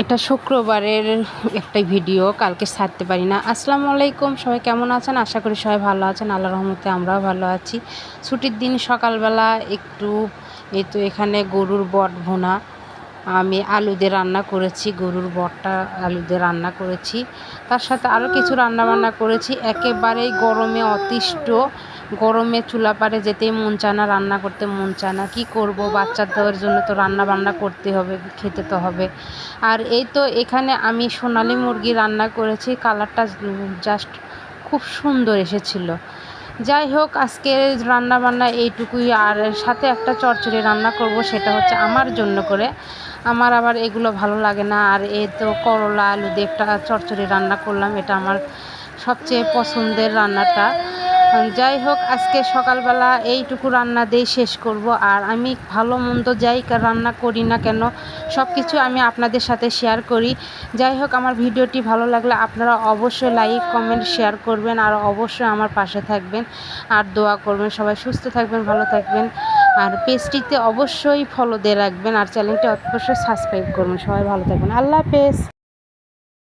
এটা শুক্রবারের একটা ভিডিও, কালকে ছাড়তে পারি না। আসসালামু আলাইকুম, সবাই কেমন আছেন? আশা করি সবাই ভালো আছেন আল্লাহ রহমতে আমরাও ভালো আছি। ছুটির দিন সকালবেলা একটু, এই তো এখানে গরুর বট ভোনা। আমি আলু দিয়ে রান্না করেছি, গরুর বটটা আলু দিয়ে রান্না করেছি। তার সাথে আরও কিছু রান্না বান্না করেছি। একেবারেই গরমে অতিষ্ঠ। গরমে চুলা পারে যেতেই মন চায় না, রান্না করতে মন চায় না। কী করব? বাচ্চাদের জন্য তো রান্না বান্না করতে হবে, খেতে তো হবে। আর এই তো এখানে আমি সোনালি মুরগি রান্না করেছি, কালারটা জাস্ট খুব সুন্দর এসেছিল। যাই হোক, আজকে রান্না বান্না এইটুকুই, আর সাথে একটা চচ্চড়ি রান্না করব, সেটা হচ্ছে আমার জন্য করে। আমার আবার এগুলো ভালো লাগে না, আর এই তো করলা, আলু দিয়ে একটা চচ্চড়ি রান্না করলাম, এটা আমার সবচেয়ে পছন্দের রান্নাটা। যাই হোক, আজকে সকালবেলা এইটুকু রান্না দিয়ে শেষ করব। আর আমি ভালো মন্দ যাই রান্না করি না কেন সব কিছু আমি আপনাদের সাথে শেয়ার করি। যাই হোক, আমার ভিডিওটি ভালো লাগলে আপনারা অবশ্যই লাইক কমেন্ট শেয়ার করবেন আর অবশ্যই আমার পাশে থাকবেন। আর দোয়া করবেন, সবাই সুস্থ থাকবেন, ভালো থাকবেন। আর পেজটিতে অবশ্যই ফলো দিয়ে রাখবেন আর চ্যানেলটি অবশ্যই সাবস্ক্রাইব করবেন। সবাই ভালো থাকবেন। আল্লাহ হাফেজ।